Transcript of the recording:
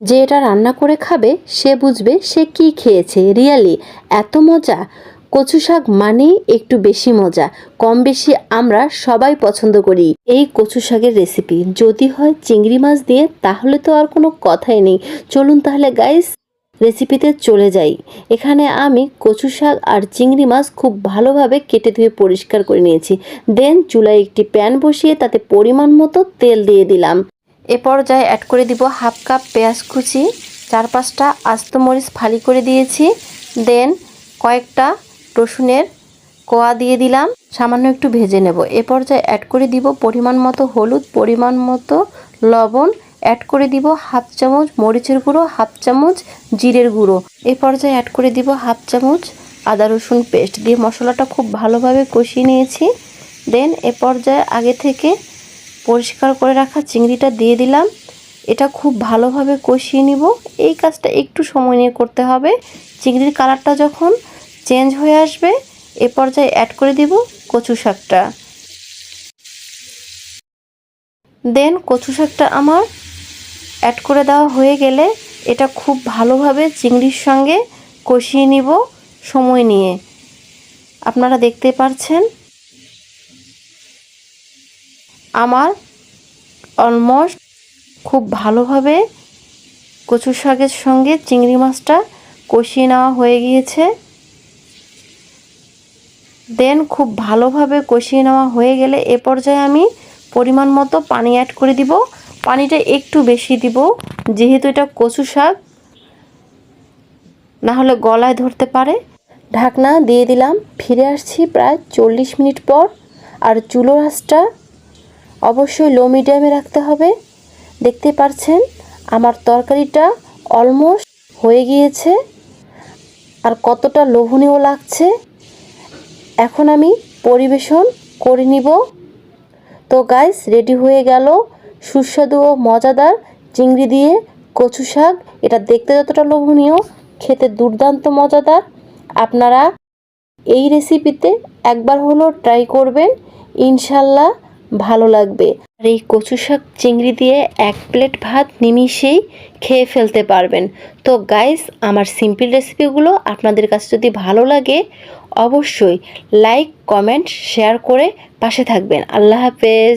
যে এটা রান্না করে খাবে, সে বুঝবে সে কি খেয়েছে। রিয়ালি, এত মজা। কচু শাক মানেই একটু বেশি মজা। কম বেশি আমরা সবাই পছন্দ করি এই কচু শাকের রেসিপি যদি হয় চিংড়ি মাছ দিয়ে, তাহলে তো আর কোনো কথাই নেই। চলুন তাহলে গাইস রেসিপিতে চলে যাই। এখানে আমি কচু শাক আর চিংড়ি মাছ খুব ভালোভাবে কেটে ধুয়ে পরিষ্কার করে নিয়েছি। দেন চুলায় একটি প্যান বসিয়ে তাতে পরিমাণ মতো তেল দিয়ে দিলাম। এ পর্যায়ে অ্যাড করে দিব হাফ কাপ পেঁয়াজ কুচি, চার পাঁচটা আস্ত মরিচ ফালি করে দিয়েছি দেন কয়েকটা রসুনের কোয়া দিয়ে দিলাম, সামান্য একটু ভেজে নেব। এ পর্যায়ে অ্যাড করে দিব পরিমাণ মতো হলুদ, পরিমাণ মতো লবণ অ্যাড করে দিব হাফ চামচ মরিচের গুঁড়ো হাফ চামচ জিরের গুঁড়ো। এ পর্যায়ে অ্যাড করে দিব হাফ চামচ আদা রসুন পেস্ট দিয়ে মশলাটা খুব ভালোভাবে কষিয়ে নিয়েছি। দেন এ পর্যায়ে আগে থেকে পরিষ্কার করে রাখা চিংড়িটা দিয়ে দিলাম। এটা খুব ভালোভাবে কষিয়ে নিব। এই কাজটা একটু সময় নিয়ে করতে হবে। চিংড়ির কালারটা যখন চেঞ্জ হয়ে আসবে, এ পর্যায়ে অ্যাড করে দিব কচু শাকটা। দেন কচু শাকটা আমার অ্যাড করে দেওয়া হয়ে গেলে এটা খুব ভালোভাবে চিংড়ির সঙ্গে কষিয়ে নিব সময় নিয়ে। আপনারা দেখতে পাচ্ছেন আমার অলমোস্ট খুব ভালোভাবে কচু শাকের সঙ্গে চিংড়ি মাছটা কষিয়ে নেওয়া হয়ে গিয়েছে। দেন খুব ভালোভাবে কষিয়ে নেওয়া হয়ে গেলে এ পর্যায়ে আমি পরিমাণ মতো পানি অ্যাড করে দিব। পানিটা একটু বেশি দিব, যেহেতু এটা কচু শাক, না হলে গলায় ধরতে পারে। ঢাকনা দিয়ে দিলাম, ফিরে আসছি প্রায় চল্লিশ মিনিট পর, আর চুলো আঁচটা অবশ্যই লো মিডিয়ামে রাখতে হবে। দেখতে পাচ্ছেন, আমার তরকারিটা অলমোস্ট হয়ে গিয়েছে। আর কতটা লোভনীয় লাগছে। এখন আমি পরিবেশন করে নিব। তো গাইস রেডি হয়ে গেল সুস্বাদু ও মজাদার চিংড়ি দিয়ে কচু শাক। এটা দেখতে যতটা লোভনীয়, খেতে দুর্দান্ত মজাদার। আপনারা এই রেসিপিতে একবার হলো ট্রাই করবেন। ইনশাল্লাহ ভালো লাগবে। আর এই কচু শাক চিংড়ি দিয়ে এক প্লেট ভাত নিমিষেই খেয়ে ফেলতে পারবেন। তো গাইস আমার সিম্পল রেসিপিগুলো আপনাদের কাছে যদি ভালো লাগে, অবশ্যই লাইক কমেন্ট শেয়ার করে পাশে থাকবেন। আল্লাহ হাফেজ।